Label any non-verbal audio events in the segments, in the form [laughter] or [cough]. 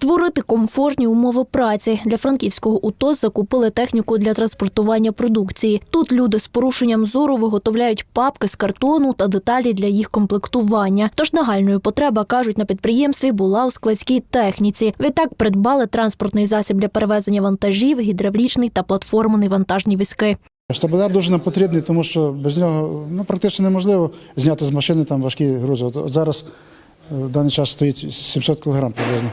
Створити комфортні умови праці для франківського УТОС закупили техніку для транспортування продукції. Тут люди з порушенням зору виготовляють папки з картону та деталі для їх комплектування. Тож нагальною потреба кажуть на підприємстві була у складській техніці. Відтак придбали транспортний засіб для перевезення вантажів, гідравлічний та платформений вантажні візки. Штабеляр дуже нам потрібний, тому що без нього ну, практично неможливо зняти з машини там важкі грузи. От зараз е, в даний час стоїть 700 кг приблизно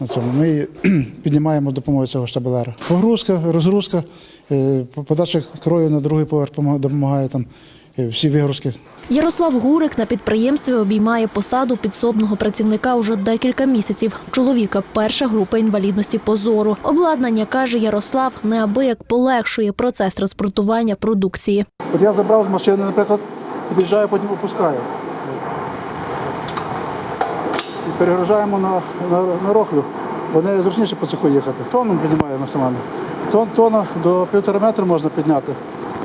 на цьому. Ми [clears throat] піднімаємо з допомогою цього штабеляра. Погрузка, розгрузка, е, подача крою на другий поверх помаг- допомагає там е, всі вигрузки. Ярослав Гурик на підприємстві обіймає посаду підсобного працівника уже декілька місяців. Чоловіка перша група інвалідності по зору. Обладнання каже Ярослав, неабияк полегшує процес транспортування продукції. От я забрав з машини, наприклад, під'їжджаю, потім опускаю. І перегружаємо на, на, на рохлю. Вони зручніше по цеху їхати. Тонну піднімаю максимально. Тон, тона до півтора метра можна підняти,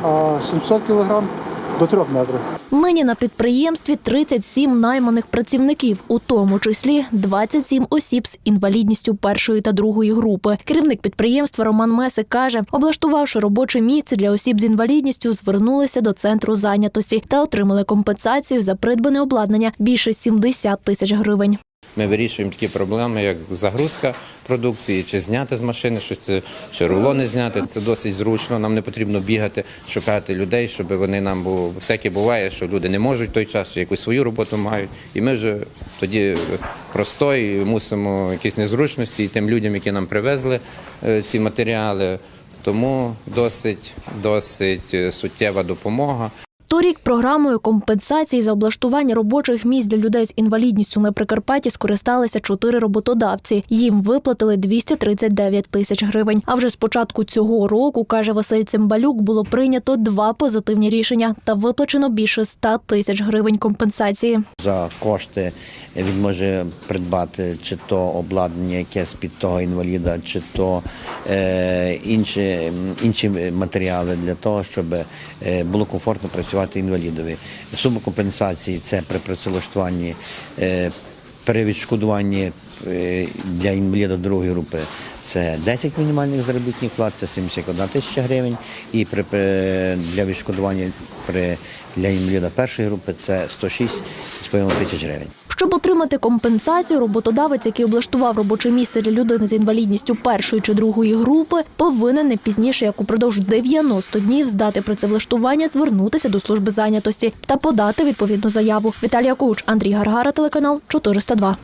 а 700 кг до трьох метрів. Нині на підприємстві 37 найманих працівників, у тому числі 27 осіб з інвалідністю першої та другої групи. Керівник підприємства Роман Месик каже, облаштувавши робоче місце для осіб з інвалідністю, звернулися до центру зайнятості та отримали компенсацію за придбане обладнання більше 70 тисяч гривень. Ми вирішуємо такі проблеми, як загрузка продукції, чи зняти з машини щось, чи рулони зняти. Це досить зручно. Нам не потрібно бігати, шукати людей, щоб вони нам бо всяке буває, що люди не можуть той час, чи якусь свою роботу мають. І ми вже тоді простой мусимо якісь незручності і тим людям, які нам привезли е, ці матеріали. Тому досить, досить е, суттєва допомога. Торік програмою компенсації за облаштування робочих місць для людей з інвалідністю на Прикарпатті скористалися чотири роботодавці. Їм виплатили 239 тисяч гривень. А вже з початку цього року, каже Василь Цимбалюк, було прийнято два позитивні рішення та виплачено більше 100 тисяч гривень компенсації. За кошти він може придбати чи то обладнання якесь під того інваліда, чи то е, інші, інші матеріали для того, щоб е, було комфортно працювати інвалідові. Сума компенсації це при працевлаштуванні. Е, при відшкодуванні е, для інваліда другої групи це 10 мінімальних заробітних плат, це 71 тисяча гривень. І при- для відшкодування при, для інваліда першої групи це 106,5 тисяч гривень. Щоб отримати компенсацію, роботодавець, який облаштував робоче місце для людини з інвалідністю першої чи другої групи, повинен не пізніше, як упродовж 90 днів здати працевлаштування, звернутися до служби зайнятості та подати відповідну заяву. Віталія Куч, Андрій Гаргара, телеканал 402.